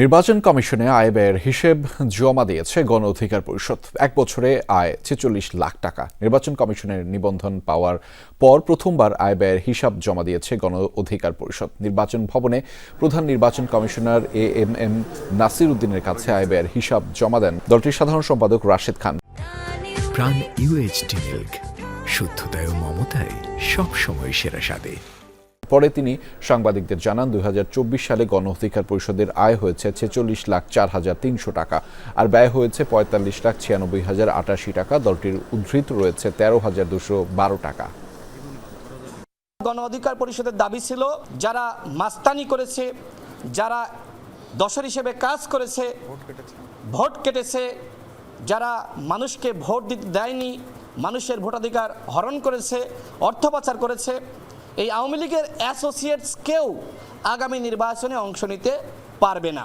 নির্বাচন কমিশনে আয় ব্যয়ের হিসেব জমা দিয়েছে গণ অধিকার পরিষদ। এক বছরে আয় ছেচল্লিশ লাখ টাকা। নির্বাচন কমিশনের নিবন্ধন পাওয়ার পর প্রথমবার আয় ব্যয়ের হিসাব জমা দিয়েছে গণ অধিকার পরিষদ। নির্বাচন ভবনে প্রধান নির্বাচন commissioner A M M Nasir উদ্দিনের কাছে আয় ব্যয়ের হিসাব জমা দেন দলটির সাধারণ সম্পাদক রাশেদ খান। প্রাণ ইউএইচটি মিল্ক, শুদ্ধতায় ও মমতায় সবসময় সেরা পরে তিনি সাংবাদিকদের জানান, দুই হাজার চব্বিশ সালে গণ অধিকার পরিষদের আয় হয়েছে ছেচল্লিশ লাখ চার হাজার তিনশো টাকা আর ব্যয় হয়েছে পঁয়তাল্লিশ লাখ ছিয়ানব্বই হাজার আটাশি টাকা। দলটির উদ্ধৃত রয়েছে তেরো হাজার দুশো বারো টাকা। গণ অধিকার পরিষদের দাবি ছিল, যারা মাস্তানি করেছে, যারা দশর হিসেবে কাজ করেছে, ভোট কেটেছে, যারা মানুষকে ভোট দিতে দেয়নি, মানুষের ভোটাধিকার হরণ করেছে, অর্থ পাচার করেছে এই আওয়ামী লীগের অ্যাসোসিয়েটস কেউ আগামী নির্বাচনে অংশ নিতে পারবে না।